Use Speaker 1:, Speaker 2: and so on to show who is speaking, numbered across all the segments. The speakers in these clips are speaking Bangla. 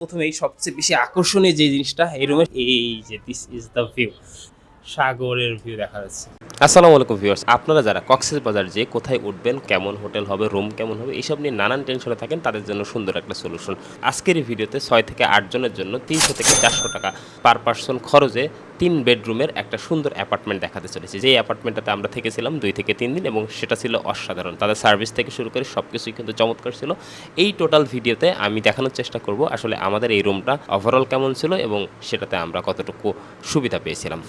Speaker 1: প্রথমেই সবচেয়ে বেশি আকর্ষণীয় যে জিনিসটা এই রুমের এই যে দিস ইজ দ্য ভিউ সাগরের ভিউ দেখা যাচ্ছে।
Speaker 2: আসসালামু আলাইকুম ভিউয়ার্স, আপনারা যারা কক্সেস বাজার যে কোথায় উঠবেন, কেমন হোটেল হবে, রুম কেমন হবে এইসব নিয়ে নানান টেনশনে থাকেন, তাদের জন্য সুন্দর একটা সলিউশন আজকের এই ভিডিওতে ছয় থেকে আট জনের জন্য তিনশো থেকে চারশো টাকা পার পার্সন খরচে তিন বেডরুমের একটা সুন্দর অ্যাপার্টমেন্ট দেখাতে চলেছি। যেই অ্যাপার্টমেন্টটাতে আমরা থেকেছিলাম দুই থেকে তিন দিন এবং সেটা ছিল অসাধারণ। তাদের সার্ভিস থেকে শুরু করে সব কিছুই কিন্তু চমৎকার ছিল। এই টোটাল ভিডিওতে আমি দেখানোর চেষ্টা করব আসলে আমাদের এই রুমটা ওভারঅল কেমন ছিল এবং সেটাতে আমরা কতটুকু সুবিধা পেয়েছিলাম।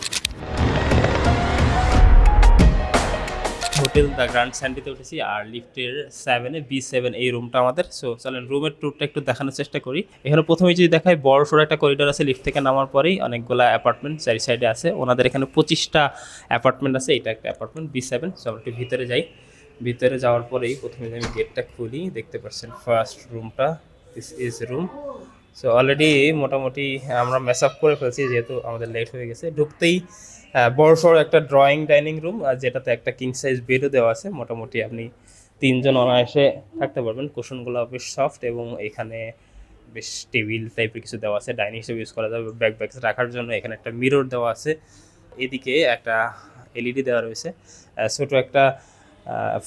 Speaker 1: হোটেল দ্য গ্র্যান্ড স্যান্ডিতে উঠেছি আর লিফটের সেভেনে বি সেভেন এই রুমটা আমাদের। সো চলেন রুমের ট্যুরটা একটু দেখানোর চেষ্টা করি। এখানে প্রথমেই যদি দেখায় বড় সড়ো একটা করিডোর আছে লিফট থেকে নামার পরেই। অনেকগুলো অ্যাপার্টমেন্ট চারি সাইডে আছে। ওনাদের এখানে পঁচিশটা অ্যাপার্টমেন্ট আছে। এটা একটা অ্যাপার্টমেন্ট বি সেভেন সো আমরা একটু ভিতরে যাই। ভিতরে যাওয়ার পরেই প্রথমে আমি গেটটা খুলি, দেখতে পাচ্ছেন ফার্স্ট রুমটা this is room so already মোটামুটি আমরা মেস আপ করে ফেলছি যেহেতু আমাদের লেট হয়ে গেছে। ঢুকতেই বড় সড়ো একটা ড্রয়িং ডাইনিং রুম আর যেটাতে একটা কিং সাইজ বেডও দেওয়া আছে। মোটামুটি আপনি তিনজন অনায়াসে থাকতে পারবেন। কুশনগুলো বেশ সফট এবং এখানে বেশ টেবিল টাইপের কিছু দেওয়া আছে। ডাইনিং হিসেবে ইউজ করা যাবে। ব্যাগ ব্যাগ রাখার জন্য এখানে একটা মিরর দেওয়া আছে। এদিকে একটা এলইডি দেওয়া রয়েছে। ছোটো একটা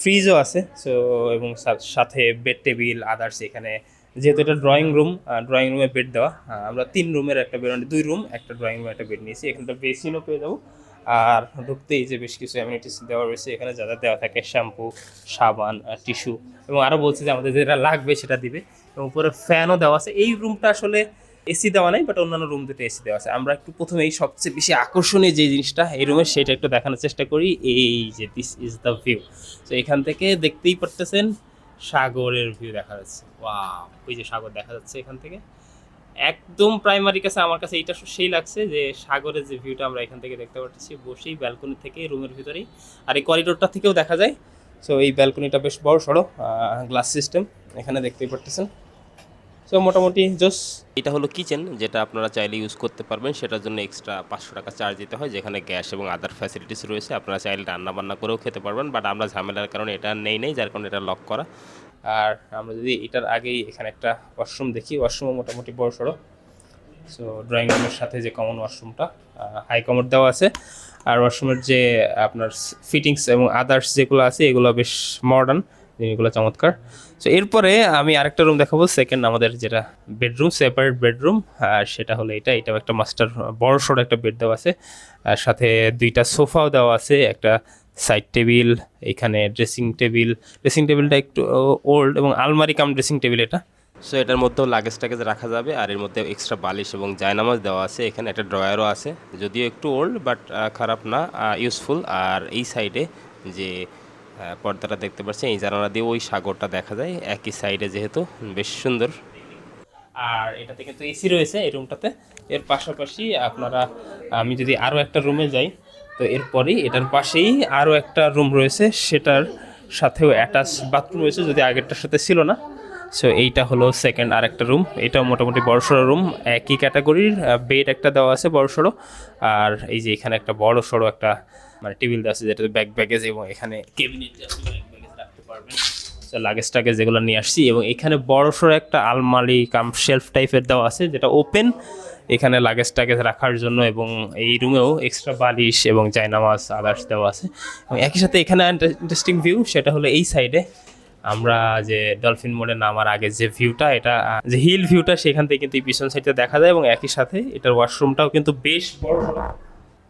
Speaker 1: ফ্রিজও আছে। সো এবং সাথে বেড টেবিল আদার্স এখানে যেহেতু এটা ড্রয়িং রুম ড্রয়িং রুমে বেড দেওয়া আমরা তিন রুমের একটা বেড দুই রুম একটা ড্রয়িং রুমে একটা বেড নিয়েছি। এখানে একটা বেসিনও পেয়ে যাব। আর ঢুকতেই যে বেশ কিছু অ্যামিনিটিস দেওয়া রয়েছে, এখানে যা যা দেওয়া থাকে শ্যাম্পু সাবান টিস্যু এবং আরও বলছে যে আমাদের যেটা লাগবে সেটা দিবে। এবং উপরে ফ্যানও দেওয়া আছে। এই রুমটা আসলে এসি দেওয়া নাই বাট অন্যান্য রুম দুটো এসি দেওয়া আছে। আমরা একটু প্রথমেই সবচেয়ে বেশি আকর্ষণীয় যে জিনিসটা, এই রুমের সেটা একটু দেখানোর চেষ্টা করি। এই যে দিস ইজ দ্য ভিউ তো এখান থেকে দেখতেই পারতেছেন সাগরের ভিউ দেখা যাচ্ছে। ওয়াও ওই যে সাগর দেখা যাচ্ছে এখান থেকে। একদম প্রাইমারি কাছে আমার কাছে এইটা সেই লাগছে যে সাগরের যে ভিউটা আমরা এখান থেকে দেখতে পাচ্ছি বসেই ব্যালকনি থেকে রুমের ভিতরেই। আর এই করিডোরটা থেকেও দেখা যায়। সো এই ব্যালকনিটা বেশ বড় সড়ো গ্লাস সিস্টেম এখানে দেখতেই পারতেছেন। সো মোটামুটি জোস
Speaker 2: এটা হলো কিচেন যেটা আপনারা চাইলে ইউজ করতে পারবেন। সেটার জন্য এক্সট্রা পাঁচশো টাকা চার্জ দিতে হয়, যেখানে গ্যাস এবং আদার ফ্যাসিলিটিস রয়েছে। আপনারা চাইলে রান্না বান্না করেও খেতে পারবেন বাট আমরা ঝামেলার কারণে এটা নেই নেই, যার কারণে এটা লক করা।
Speaker 1: আর আমরা যদি এটার আগেই এখানে একটা ওয়াশরুম দেখি ওয়াশরুমও মোটামুটি বড় সড়ো। সো ড্রয়িং রুমের সাথে যে কমন ওয়াশরুমটা হাই কমোড দেওয়া আছে। আর ওয়াশরুমের যে আপনার ফিটিংস এবং আদার্স যেগুলো আছে, এগুলো বেশ মডার্ন জিনিসগুলো চমৎকার। সো এরপরে আমি আরেকটা রুম দেখাবো। সেকেন্ড আমাদের যেটা বেডরুম সেপারেট বেডরুম আর সেটা হলো এটা। এটাও একটা মাস্টার বড় সড়ো একটা বেড দেওয়া আছে। আর সাথে দুইটা সোফাও দেওয়া আছে। একটা সাইড টেবিল এখানে ড্রেসিং টেবিল ড্রেসিং টেবিলটা একটু ওল্ড এবং আলমারি কাম ড্রেসিং টেবিল এটা।
Speaker 2: সো এটার মধ্যেও লাগেজ টাগেজ রাখা যাবে। আর এর মধ্যে এক্সট্রা বালিশ এবং জায়নামাজ দেওয়া আছে। এখানে একটা ড্রয়ারও আছে। যদিও একটু ওল্ড বাট খারাপ না ইউজফুল আর এই সাইডে যে পর্দাটা দেখতে পাচ্ছেন। এই জানালা দিয়ে ওই সাগরটা দেখা যায়। একই সাইডে যেহেতু বেশ সুন্দর।
Speaker 1: আর এটাতে কিন্তু এসি রয়েছে এই রুমটাতে। এর পাশাপাশি আপনারা, আমি যদি আরও একটা রুমে যাই, তো এরপরেই এটার পাশেই আরও একটা রুম রয়েছে। সেটার সাথেও অ্যাটাচ বাথরুম রয়েছে, যদি আগেরটার সাথে ছিল না। সো এইটা হলো সেকেন্ড আর একটা রুম এটাও মোটামুটি বড়সড় রুম একই ক্যাটাগরির বেড একটা দেওয়া আছে বড়সড় আর এই যে এখানে একটা বড় সড়ো একটা মানে টেবিল দেওয়া আছে যেটা ব্যাগ ব্যাগেজ এবং এখানে রাখতে পারবেন। লাগেজ টাগেজ যেগুলো নিয়ে আসছি এবং এখানে বড় সড়ো একটা আলমারি, কাম শেলফ টাইপের দেওয়া আছে যেটা ওপেন এখানে লাগেজ টাগেজ রাখার জন্য এবং এই রুমেও এক্সট্রা বালিশ এবং জায়নামাজ আদার্স দেওয়া আছে। এবং একই সাথে এখানে ইন্টারেস্টিং ভিউ সেটা হলো এই সাইডে আমরা যে ডলফিন মোড়ে নামার আগে যে ভিউটা এটা, যে হিল ভিউটা সেখান থেকে কিন্তু পিছন সাইডে দেখা যায় এবং একই সাথে এটার ওয়াশরুমটাও কিন্তু বেশ বড়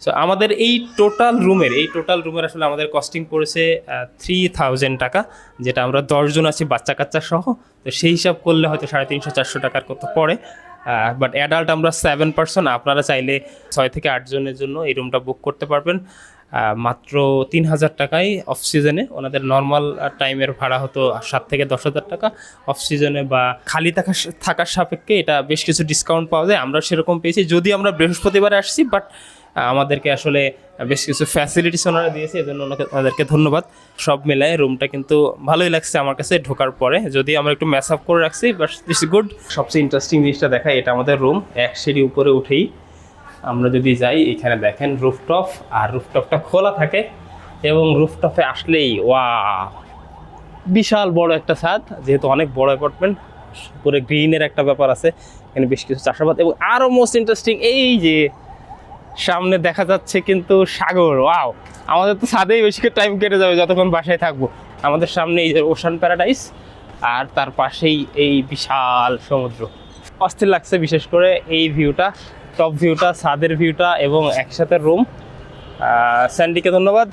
Speaker 1: সো আমাদের এই টোটাল রুমের এই টোটাল রুমের আসলে আমাদের কস্টিং পড়েছে থ্রি থাউজেন্ড টাকা, যেটা আমরা দশজন আছি বাচ্চা কাচ্চা সহ, তো সেই হিসাব করলে হয়তো সাড়ে তিনশো, চারশো টাকার কত পড়ে। বাট অ্যাডাল্ট আমরা সেভেন পার্সন আপনারা চাইলে ছয় থেকে আটজনের জন্য এই রুমটা বুক করতে পারবেন। মাত্র তিন হাজার টাকায় অফ সিজনে ওনাদের নর্মাল টাইমের ভাড়া হতো সাত থেকে দশ হাজার টাকা অফ সিজনে বা খালি থাকার থাকার সাপেক্ষে এটা বেশ কিছু ডিসকাউন্ট পাওয়া যায়। আমরা সেরকম পেয়েছি, যদি আমরা বৃহস্পতিবারে আসছি বাট আমাদেরকে আসলে বেশ কিছু ফ্যাসিলিটিস ওনারা দিয়েছে, এজন্য ওনাকে, ওনাদেরকে ধন্যবাদ। সব মিলায় রুমটা কিন্তু ভালোই লাগছে আমার কাছে ঢোকার পরে। যদি আমরা একটু ম্যাচ আপ করে রাখছি বাট দিস গুড সবচেয়ে ইন্টারেস্টিং জিনিসটা দেখায়, এটা আমাদের রুম এক সিঁড়ি উপরে উঠেই আমরা যদি যাই, এখানে দেখেন রুফটপ আর রুফটপটা খোলা থাকে এবং রুফটপে আসলেই ওয়া বিশাল বড় একটা ছাদ, যেহেতু অনেক বড় অ্যাপার্টমেন্ট উপরে গ্রিনের একটা ব্যাপার আছে, এখানে বেশ কিছু চাষাবাদ এবং আরও মোস্ট ইন্টারেস্টিং এই যে সামনে দেখা যাচ্ছে কিন্তু সাগর ওয়াও আমাদের তো ছাদেই বেশি করে টাইম কেটে যাবে যতক্ষণ বাসায় থাকব। আমাদের সামনে এই যে ওশান প্যারাডাইস আর তার পাশেই এই বিশাল সমুদ্র। অস্থির লাগছে বিশেষ করে এই ভিউটা টপ ভিউটা ছাদের ভিউটা এবং একসাথে রুম স্যান্ডিকে ধন্যবাদ।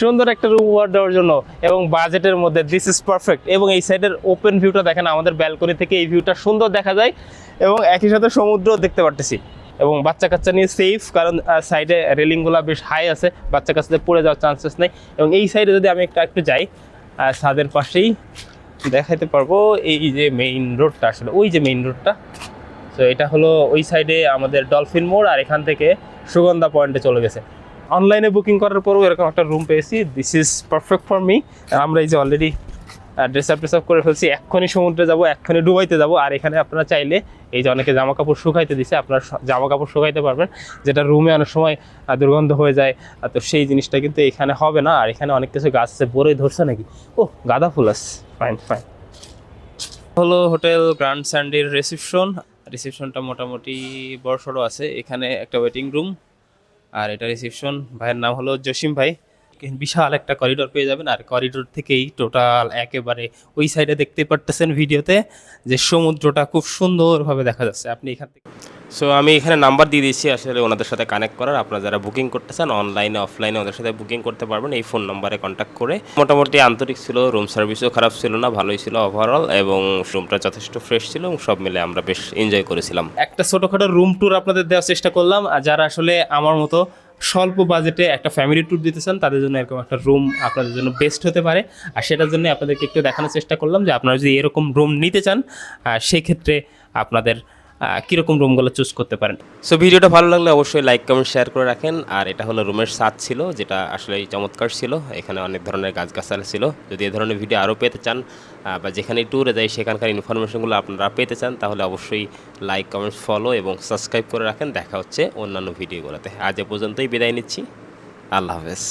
Speaker 1: সুন্দর একটা রুম উপহার দেওয়ার জন্য এবং বাজেটের মধ্যে দিস ইজ পারফেক্ট এবং এই সাইডের ওপেন ভিউটা দেখেন, আমাদের ব্যালকনি থেকে এই ভিউটা সুন্দর দেখা যায় এবং একই সাথে সমুদ্র দেখতে পারতেছি এবং বাচ্চা কাচ্চা নিয়ে সেফ কারণ সাইডে রেলিংগুলো বেশ হাই আছে, বাচ্চা কাচ্চাদের পড়ে যাওয়ার চান্সেস নেই এবং এই সাইডে যদি আমি একটা, একটু যাই ছাদের পাশেই দেখাইতে পারব, এই যে মেইন রোডটা আসলে, ওই যে মেইন রোডটা তো এটা হলো ওই সাইডে আমাদের ডলফিন মোড় আর এখান থেকে সুগন্ধা পয়েন্টে চলে গেছে। অনলাইনে বুকিং করার পরেও এরকম একটা রুম পেয়েছি। This is perfect for me আমরা এই যে already dress up dress up করে ফেলছি। এক্ষুনি সমুদ্রে যাব, এক্ষুনি ডুবাইতে যাব। আর এখানে আপনারা চাইলে এই যে অনেকে জামা কাপড় শুকাইতে দিছে, আপনারা জামা কাপড় শুকাইতে পারবেন। যেটা রুমে অনেক সময় দুর্গন্ধ হয়ে যায়। তো সেই জিনিসটা কিন্তু এখানে হবে না। আর এখানে অনেক কিছু গাছ আছে। বড়ই ধরছে নাকি? ও গাঁদা ফুল আছে। ফাইন ফাইন হলো হোটেল গ্র্যান্ড স্যান্ডির রিসেপশন রিসেপশনটা মোটামুটি বড় সড়ো আছে। এখানে একটা ওয়েটিং রুম আর এটা রিসেপশন ভাইয়ের নাম হলো জসিম ভাই। বিশাল একটা করিডোর পেয়ে যাবেন। আর করিডোর থেকেই টোটাল একেবারে ওই সাইডে দেখতে পারতেছেন ভিডিওতে যে সমুদ্রটা খুব সুন্দরভাবে দেখা যাচ্ছে। আপনি এখান থেকে
Speaker 2: সো আমি এখানে নাম্বার দিয়ে দিচ্ছি আসলে ওনাদের সাথে কানেক্ট করার। আপনারা যারা বুকিং করতে চান অনলাইনে অফলাইনে ওদের সাথে বুকিং করতে পারবেন। এই ফোন নাম্বারে কন্ট্যাক্ট করে। মোটামুটি আন্তরিক ছিল রুম সার্ভিসও খারাপ ছিল না ভালোই ছিল ওভারঅল এবং রুমটা যথেষ্ট ফ্রেশ ছিল এবং সব মিলে আমরা বেশ এনজয় করেছিলাম।
Speaker 1: একটা ছোটোখাটো রুম ট্যুর আপনাদের দেওয়ার চেষ্টা করলাম। আর যারা আসলে আমার মতো স্বল্প বাজেটে একটা ফ্যামিলি ট্যুর দিতে চান, তাদের জন্য এরকম একটা রুম আপনাদের জন্য বেস্ট হতে পারে। আর সেটার জন্য আপনাদেরকে একটু দেখানোর চেষ্টা করলাম যে আপনারা যদি এরকম রুম নিতে চান সেক্ষেত্রে আপনাদের কীরকম রুমগুলো চুজ করতে পারেন?
Speaker 2: সো ভিডিওটা ভালো লাগলে অবশ্যই লাইক কমেন্ট শেয়ার করে রাখেন। আর এটা হলো রুমের স্বাদ ছিল, যেটা আসলে চমৎকার ছিল। এখানে অনেক ধরনের গাছগাছালি ছিল। যদি এ ধরনের ভিডিও আরও পেতে চান বা যেখানে ট্যুরে যাই, সেখানকার ইনফরমেশনগুলো আপনারা পেতে চান, তাহলে অবশ্যই লাইক কমেন্ট ফলো এবং সাবস্ক্রাইব করে রাখেন। দেখা হচ্ছে অন্যান্য ভিডিওগুলোতে আজ এ পর্যন্তই বিদায় নিচ্ছি। আল্লাহ হাফেজ।